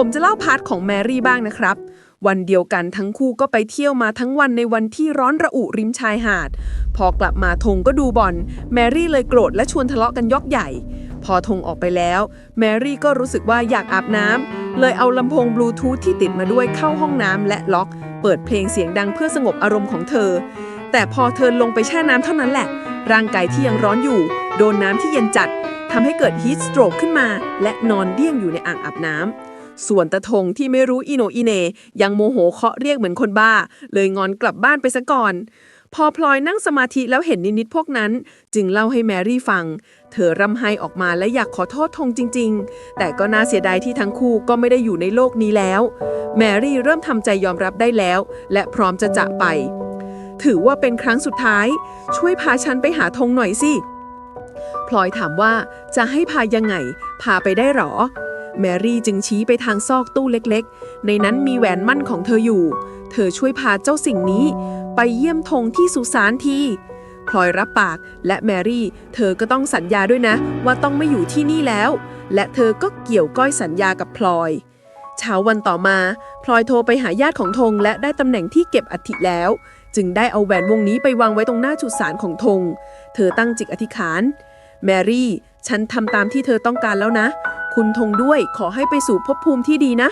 ผมจะเล่าพาร์ทของแมรี่บ้างนะครับ วันเดียวกันทั้งคู่ก็ไปเที่ยวมาทั้งวันในวันที่ร้อนระอุริมชายหาด พอกลับมาธงก็ดูบอลแมรี่เลยโกรธและชวนทะเลาะกันยกใหญ่ พอธงออกไปแล้ว แมรี่ก็รู้สึกว่าอยากอาบน้ำเลยเอาลำโพงบลูทูธที่ติดมาด้วยเข้าห้องน้ำและล็อก เปิดเพลงเสียงดังเพื่อสงบอารมณ์ของเธอ แต่พอเธอลงไปแช่น้ำเท่านั้นแหละ ร่างกายที่ยังร้อนอยู่ โดนน้ำที่เย็นจัดทำให้เกิดฮีทสโตรกขึ้นมา และนอนเดี้ยงอยู่ในอ่างอาบน้ำ ส่วนตะทงที่ไม่รู้อีโนอีเน ยังโมโหเคาะเรียกเหมือนคนบ้า เลยงอนกลับบ้านไปซะก่อน พอพลอยนั่งสมาธิแล้วเห็นนิดๆพวกนั้น จึงเล่าให้แมรี่ฟัง เธอร่ำไห้ออกมาและอยากขอโทษทงจริง ๆ แต่ก็น่าเสียดายที่ทั้งคู่ก็ไม่ได้อยู่ในโลกนี้แล้ว แมรี่เริ่มทำใจยอมรับได้แล้ว และพร้อมจะจากไป ถือว่าเป็นครั้งสุดท้าย ช่วยพาฉันไปหาธงหน่อยสิพลอยถามว่าจะให้พายังไง พาไปได้หรอ แมรี่จึงชี้ไปทางซอกตู้เล็กๆ ในนั้นมีแหวนมั่นของเธออยู่ เธอช่วยพาเจ้าสิ่งนี้ ไปเยี่ยมธงที่สุสานทีพลอยรับปากและแมรี่ เธอก็ต้องสัญญาด้วยนะ ว่าต้องไม่อยู่ที่นี่แล้ว และเธอก็เกี่ยวก้อยสัญญากับพลอย เช้าวันต่อมา พลอยโทรไปหาญาติของธงและได้ตำแหน่งที่เก็บอัฐิแล้ว จึงได้เอาแหวนวงนี้ไปวางไว้ตรงหน้าจุสารของธง เธอตั้งจิตอธิษฐาน แมรี่ ฉันทำตามที่เธอต้องการแล้วนะ คุณธงด้วยขอให้ไปสู่ภพภูมิที่ดีนะ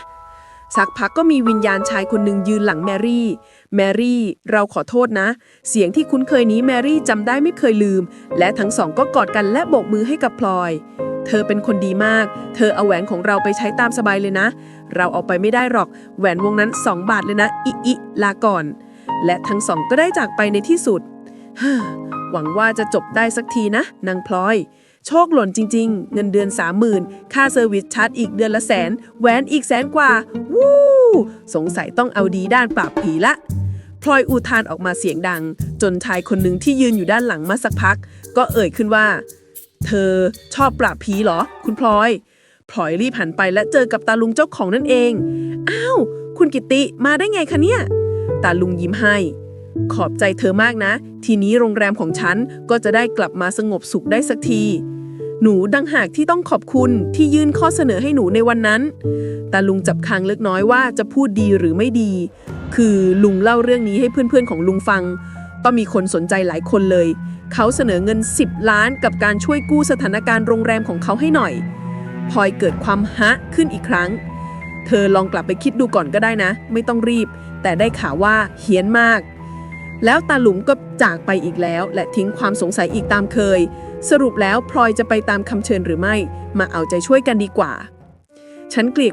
สักพักก็มีวิญญาณชายคนหนึ่งยืนหลังแมรี่ แมรี่ เราขอโทษนะ เสียงที่คุ้นเคยนี้แมรี่จำได้ไม่เคยลืม และทั้งสองก็กอดกันและโบกมือให้กับพลอย เธอเป็นคนดีมาก เธอเอาแหวนของเราไปใช้ตามสบายเลยนะ เราเอาไปไม่ได้หรอก แหวนวงนั้น2บาทเลยนะอิอิลาก่อน และทั้งสองก็ได้จากไปในที่สุดฮ หวังว่าจะจบได้สักทีนะนางพลอย โชคหล่นจริง ๆ เงินเดือน30,000ค่าเซอร์วิสชาร์จอีกเดือนละแสน แหวนอีกแสนกว่า วู้ สงสัยต้องเอาดีด้านปราบผีละพลอยอุทานออกมาเสียงดัง จนชายคนหนึ่งที่ยืนอยู่ด้านหลังมาสักพัก ก็เอ่ยขึ้นว่า เธอชอบปราบผีเหรอ คุณพลอยพลอยรีบหันไปและเจอกับตาลุงเจ้าของนั่นเอง อ้าว คุณกิติมาได้ไงคะเนี่ย ตาลุงยิ้มให้ ขอบใจเธอมากนะ ทีนี้โรงแรมของฉันก็จะได้กลับมาสงบสุขได้สักที หนูดังหากที่ต้องขอบคุณที่ยื่นข้อเสนอให้หนูในวันนั้น แตาลุงจับคางเล็กน้อยว่าจะพูดดีหรือไม่ดี คือลุงเล่าเรื่องนี้ให้เพื่อนๆของลุงฟัง ก็มีคนสนใจหลายคนเลย เขาเสนอเงิน 10 ล้านกับการช่วยกู้สถานการณ์โรงแรมของเขาให้หน่อยพลอยเกิดความฮะขึ้นอีกครั้ง เธอลองกลับไปคิดดูก่อนก็ได้นะ ไม่ต้องรีบ แต่ได้ข่าวว่าเฮี้ยนมาก แล้วตาหลุมก็จากไปอีกแล้ว และทิ้งความสงสัยอีกตามเคย สรุปแล้วพลอยจะไปตามคำเชิญหรือไม่ มาเอาใจช่วยกันดีกว่า ฉันเกลียด